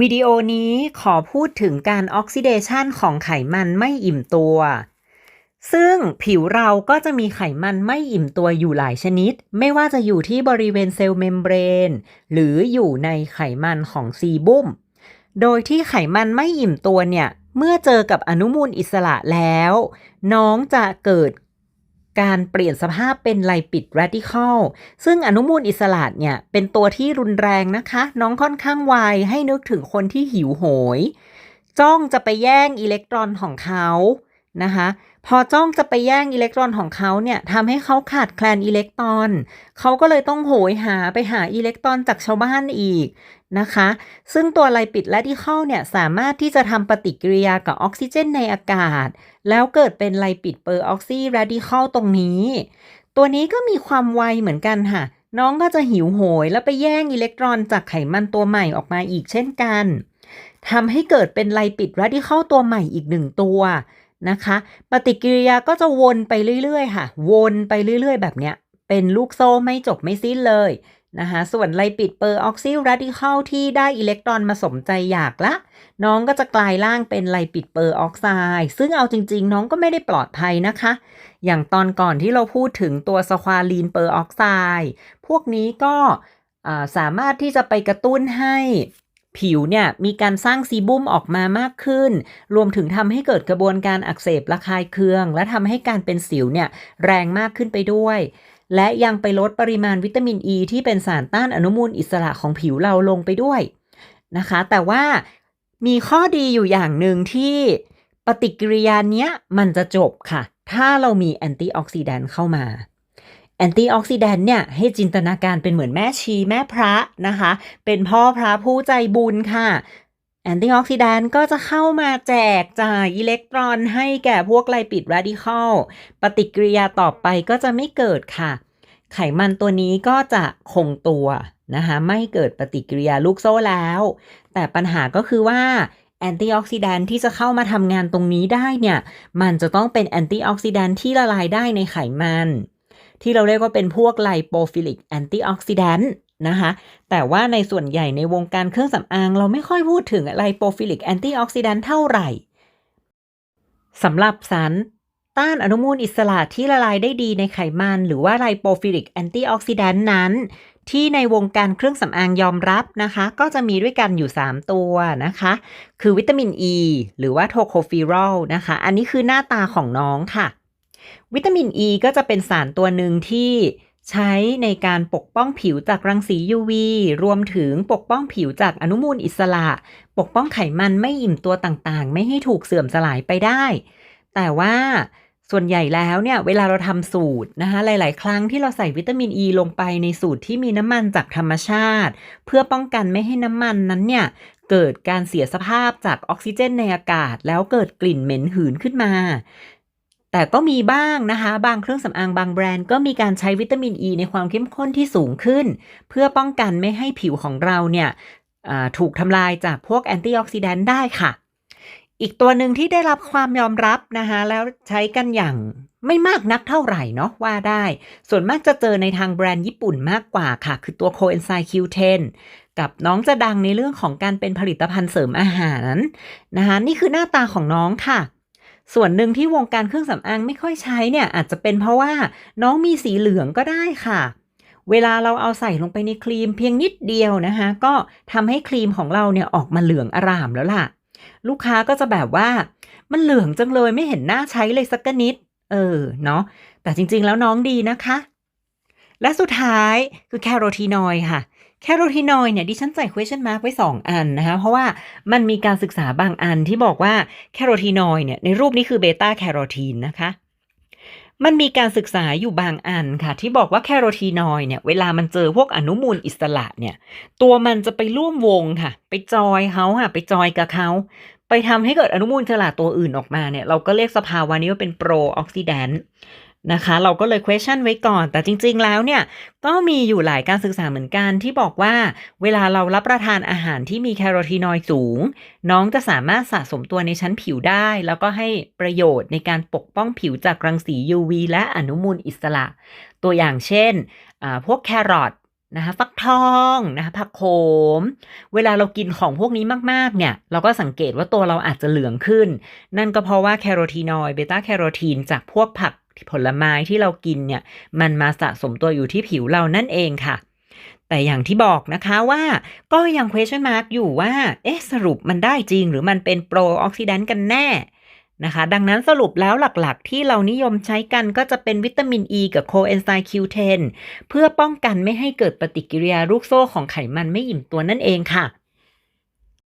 วิดีโอนี้ขอพูดถึงการออกซิเดชันของไขมันไม่อิ่มตัว ซึ่งผิวเราก็จะมีไขมันไม่อิ่มตัวอยู่หลายชนิด ไม่ว่าจะอยู่ที่บริเวณเซลล์เมมเบรน หรืออยู่ในไขมันของซีบุมโดยที่ไขมันไม่อิ่มตัวเนี่ย เมื่อเจอกับอนุมูลอิสระแล้ว น้องจะเกิด การเปลี่ยนสภาพเป็นไลปิด a ร i ิคอลซึ่งอนุมูลอิสระเนี่ยเป็นตัวที่รุนแรงนะคะ น้องค่อนข้างไวให้นึกถึงคนที่หิวโหย จ้องจะไปแย่งอิเล็กตรอนของเขานะคะ พอจ้องจะไปแย่งอิเล็กตรอนของเขาเนี่ยทำให้เขาขาดแคลนอิเล็กตรอน เขาก็เลยต้องโหยหาไปหาอิเล็กตรอนจากชาวบ้านอีกนะคะ ซึ่งตัวไลปิด a ร i ิคอลเนี่ยสามารถที่จะทำปฏิกิริยากับออกซิเจนในอากาศ แล้วเกิดเป็นไลปิดเปอร์ออกซิแรดิคอลตรงนี้ ตัวนี้ก็มีความไวเหมือนกันค่ะ น้องก็จะหิวโหยแล้วไปแย่งอิเล็กตรอนจากไขมันตัวใหม่ออกมาอีกเช่นกันทำให้เกิดเป็นไลปิด a ร i ิคอลตัวใหม่อีกหนึ่งตัว นะคะ ปฏิกิริยาก็จะวนไปเรื่อยๆ ค่ะ วนไปเรื่อยๆ แบบเนี้ย เป็นลูกโซ่ไม่จบไม่สิ้นเลยนะคะส่วนไลปิดเปอร์ออกซิลราดิคอลที่ได้อิเล็กตรอนมาสมใจอยากละ น้องก็จะกลายร่างเป็นไลปิดเปอร์ออกไซด์ซึ่งเอาจริง ๆ น้องก็ไม่ได้ปลอดภัยนะคะ อย่างตอนก่อนที่เราพูดถึงตัวสควาลีนเปอร์ออกไซด์พวกนี้ก็สามารถที่จะไปกระตุ้นให้ ผิวเนี่ยมีการสร้างซีบุมออกมามากขึ้น รวมถึงทำให้เกิดกระบวนการอักเสบระคายเคือง และทำให้การเป็นสิวเนี่ยแรงมากขึ้นไปด้วย และยังไปลดปริมาณวิตามินอ e ีที่เป็นสารต้านอนุมูลอิสระของผิวเราลงไปด้วยนะคะ แต่ว่ามีข้อดีอยู่อย่างหนึ่งที่ปฏิกิริยาเนี้ยมันจะจบค่ะ ถ้าเรามีแอนตี้ออกซิแดนต์เข้ามา แอนตี้ออกซิแดนต์เนี่ยให้จินตนาการเป็นเหมือนแม่ชีแม่พระนะคะ เป็นพ่อพระผู้ใจบุญค่ะแอนตี้ออกซิแดนต์ก็จะเข้ามาแจกจ่ายอิเล็กตรอนให้แก่พวกไลปิดราดิคอลปฏิกิริยาต่อไปก็จะไม่เกิดค่ะ ไขมันตัวนี้ก็จะคงตัวนะคะไม่เกิดปฏิกิริยาลูกโซ่แล้ว แต่ปัญหาก็คือว่าแอนตี้ออกซิแดนที่จะเข้ามาทำงานตรงนี้ได้เนี่ย มันจะต้องเป็นแอนตี้ออกซิแดนที่ละลายได้ในไขมัน ที่เราเรียกว่าเป็นพวกไลโปฟิลิกแอนตี้ออกซิแดนต์นะคะแต่ว่าในส่วนใหญ่ในวงการเครื่องสำอาง เราไม่ค่อยพูดถึงไลโปฟิลิกแอนตี้ออกซิแดนต์เท่าไหร่สำหรับสารต้านอนุมูลอิสระที่ละลายได้ดีในไขมัน หรือว่าไลโปฟิลิกแอนตี้ออกซิแดนต์นั้น ที่ในวงการเครื่องสำอางยอมรับนะคะ ก็จะมีด้วยกันอยู่ 3 ตัวนะคะ คือวิตามินอ e, ีหรือว่าโทโคฟิรอลนะคะ อันนี้คือหน้าตาของน้องค่ะ วิตามินอ e ีก็จะเป็นสารตัวหนึ่งที่ใช้ในการปกป้องผิวจากรังสี UV รวมถึงปกป้องผิวจากอนุมูลอิสระ ปกป้องไขมันไม่อิ่มตัวต่างๆ ไม่ให้ถูกเสื่อมสลายไปได้ แต่ว่าส่วนใหญ่แล้วเนี่ย เวลาเราทำสูตรนะคะ หลาย ๆ ครั้งที่เราใส่วิตามินอ e ีลงไปในสูตรที่มีน้ำมันจากธรรมชาติ เพื่อป้องกันไม่ให้น้ำมันนั้นเนี่ย เกิดการเสียสภาพจากออกซิเจนในอากาศ แล้วเกิดกลิ่นเหม็นหืนขึ้นมา แต่ก็มีบ้างนะคะ บางเครื่องสำอางบางแบรนด์ก็มีการใช้วิตามินอ e ีในความเข้มข้นที่สูงขึ้น เพื่อป้องกันไม่ให้ผิวของเราเนี่ยถูกทำลายจากพวกแอนตี้ออกซิแดนต์ได้ค่ะ อีกตัวหนึ่งที่ได้รับความยอมรับนะคะแล้วใช้กันอย่างไม่มากนักเท่าไหร่เนาะว่าได้ ส่วนมากจะเจอในทางแบรนด์ญี่ปุ่นมากกว่าค่ะ คือตัว Coenzyme Q10 กับน้องจะดังในเรื่องของการเป็นผลิตภัณฑ์เสริมอาหารนะคะนี่คือหน้าตาของน้องค่ะ ส่วนหนึ่งที่วงการเครื่องสำอางไม่ค่อยใช้เนี่ยอาจจะเป็นเพราะว่าน้องมีสีเหลืองก็ได้ค่ะ เวลาเราเอาใส่ลงไปในครีมเพียงนิดเดียวนะคะ ก็ทำให้ครีมของเราเนี่ยออกมาเหลืองอร่ามแล้วล่ะ ลูกค้าก็จะแบบว่า มันเหลืองจังเลยไม่เห็นหน้าใช้เลยสักนิด เออเนาะแต่จริงๆแล้วน้องดีนะคะ และสุดท้ายคือแคโรทีนอยค่ะ แคโรทีนอยเนี่ยดิฉันใส่ question mark ไว้ 2 อันนะคะเพราะว่ามันมีการศึกษาบางอันที่บอกว่าแคโรทีนอยเนี่ยในรูปนี้คือเบต้าแคโรทีนนะคะมันมีการศึกษาอยู่บางอันค่ะ ที่บอกว่าแคโรทีนอยเนี่ยเวลามันเจอพวกอนุมูลอิสระเนี่ยตัวมันจะไปร่วมวงค่ะ ไปจอยเขาค่ะ ไปจอยกับเขา ไปทำให้เกิดอนุมูลอิสระตัวอื่นออกมาเนี่ยเราก็เรียกสภาวะนี้ว่าเป็นโปรออกซิแดนต์ นะคะ เราก็เลย question ไว้ก่อน แต่จริง ๆ แล้วเนี่ย ก็มีอยู่หลายการศึกษาเหมือนกันที่บอกว่า เวลาเรารับประทานอาหารที่มีแคโรทีนอยด์สูง น้องจะสามารถสะสมตัวในชั้นผิวได้ แล้วก็ให้ประโยชน์ในการปกป้องผิวจากรังสี UV และอนุมูลอิสระ ตัวอย่างเช่น พวกแครอทนะคะฟักทองนะคะผักโขม เวลาเรากินของพวกนี้มาก ๆ เนี่ย เราก็สังเกตว่าตัวเราอาจจะเหลืองขึ้น นั่นก็เพราะว่าแคโรทีนอยด์เบต้าแคโรทีนจากพวกผัก ผลไม้ที่เรากินเนี่ย มันมาสะสมตัวอยู่ที่ผิวเรานั่นเองค่ะ แต่อย่างที่บอกนะคะว่าก็ยัง question mark อยู่ว่า เอ๊ะ สรุปมันได้จริงหรือมันเป็นโปรออกซิแดนต์กันแน่นะคะ ดังนั้นสรุปแล้วหลักๆ ที่เรานิยมใช้กันก็จะเป็นวิตามินอ e ีกับโคเอนไซม์ Q10 เพื่อป้องกันไม่ให้เกิดปฏิกิริยาลูกโซ่ของไขมันไม่อิ่มตัวนั่นเองค่ะ